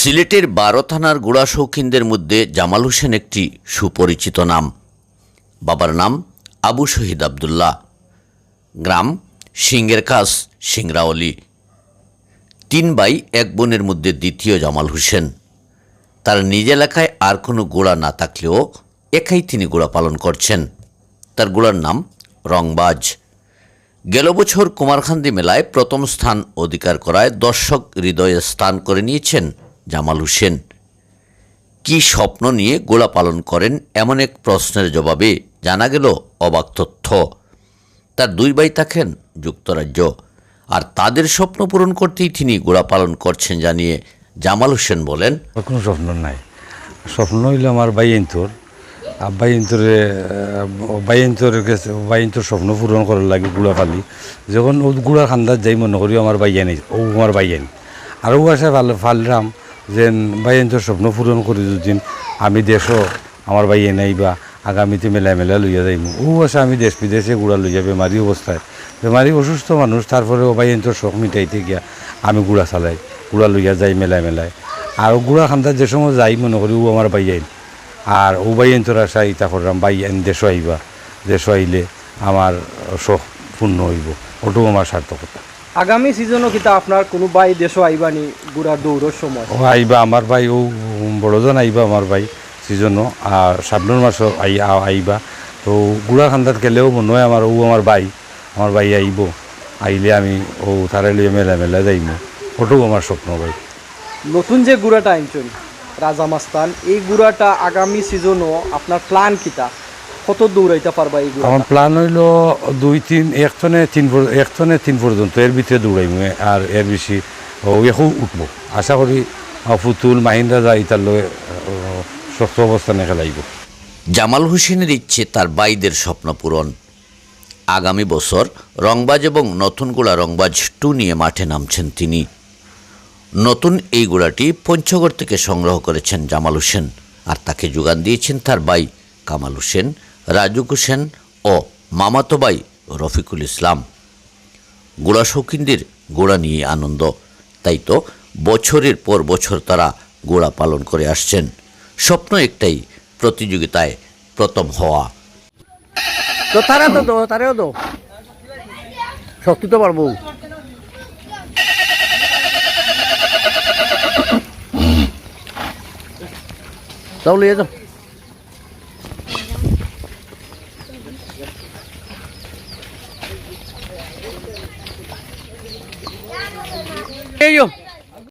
সিলেটের বারো থানার গোড়া শৌখিনদের মধ্যে জামাল হোসেন একটি সুপরিচিত নাম। বাবার নাম আবু শহীদ আবদুল্লাহ। গ্রাম সিংহের কাছ সিংরাওলি। তিন ভাই, এক বোনের মধ্যে দ্বিতীয় জামাল হোসেন। তার নিজ এলাকায় আর কোনো গোড়া না থাকলেও একাই তিনি গোড়া পালন করছেন। তার গোড়ার নাম রংবাজ। গেল বছর কুমারখান্দি মেলায় প্রথম স্থান অধিকার করায় দর্শক হৃদয়ে স্থান করে নিয়েছেন জামাল হোসেন, কি স্বপ্ন নিয়ে গোড়া পালন করেন? এমন এক প্রশ্নের জবাবে জানা গেল অবাক তথ্য। তার দুই ভাই থাকেন যুক্তরাজ্য, আর তাদের স্বপ্ন পূরণ করতেই তিনি গোড়া পালন করছেন জানিয়ে জামাল হোসেন বলেন কোনো স্বপ্ন নাই। স্বপ্ন হইল আমার বাইন্তর আর বাইন্তরে বাইন্তরের বাইন্তর স্বপ্ন পূরণ করার লাগে গুড়া ফালি যখন ও গুড়া খান্দার যাই মনে করি, আমার বাইয়ানি ও আমার বাইয়ানি আর ও আসে ভালো ফালরাম। যে বাইন্তর স্বপ্ন পূরণ করি দুদিন। আমি দেশও আমার বাইয়ে নাই বা আগামীতে মেলা মেলা লইয়া যাইম। ও আছে, আমি দেশ বিদেশে গুড়া লইয়া বেমারি অবস্থায়। বেমারি অসুস্থ মানুষ তারপরে ও বাইন্তর শখ মিটাইতে গিয়া আমি গুড়া চালাই গুড়া লইয়া যাই মেলায় মেলায় আর গুড়া খান্দার যে সময় যাই, মনে করি ও আমার বাইয়াইন আর ও বাইয়াইন তোরা চাই তা করলাম বাইয়াইন দেশ আইবা। দেশ আইলে আমার শখ পূর্ণ হইব। ওটাও আমার সার্থকতা। আগামী সিজনও কিতা আপনার কোনো বাই দেশও আইবানি গুড়া দৌড়ের সময়? ও আইবা আমার ভাই ও বড়জন আইবা আমার ভাই সিজনও আর সাবনুর মাসও আই আইবা। তো গুড়া খান্দাত গেলেও মনে হয় আমার ও আমার ভাই আমার ভাই আইব। আইলে আমি ও তারে লিয়ে মেলা মেলা যাইব ওটাও আমার স্বপ্ন ভাই। নতুন যে গুড়াটা আনছেন রাজা মাস্তান এই গুড়াটা আগামী সিজনও আপনার প্ল্যান কিতা কত দৌড়াইতে পারবা এই গুড়া আমার প্ল্যান হইল দুই তিন একটনে তিন একটনে তিন পর্যন্ত এর ভিতরে দৌড়াইম আর এর বেশি ও এখন উঠবো। আশা করি পুতুল মাহিন্দা যা ইতার লগে শক্ত অবস্থানে খেলাইব। জামাল হোসেনের ইচ্ছে তার বাইদের স্বপ্ন পূরণ। আগামী বছর রংবাজ এবং নতুন গোড়া রংবাজ টু নিয়ে মাঠে নামছেন তিনি। নতুন এই গোড়াটি পঞ্চগড় থেকে সংগ্রহ করেছেন জামাল হোসেন আর তাকে যোগান দিয়েছেন তার ভাই কামাল হোসেন। রাজুক হোসেন ও মামাতো ভাই রফিকুল ইসলাম। গোড়া শৌখিনদের গোড়া নিয়ে আনন্দ। তাই তো বছরের পর বছর তারা গোড়া পালন করে আসছেন। স্বপ্ন একটাই, প্রতিযোগিতায় প্রথম হওয়া। তো তারা তো দো, তারেও দো। শক্তি তো পারব তাহলে যাও। Hear you.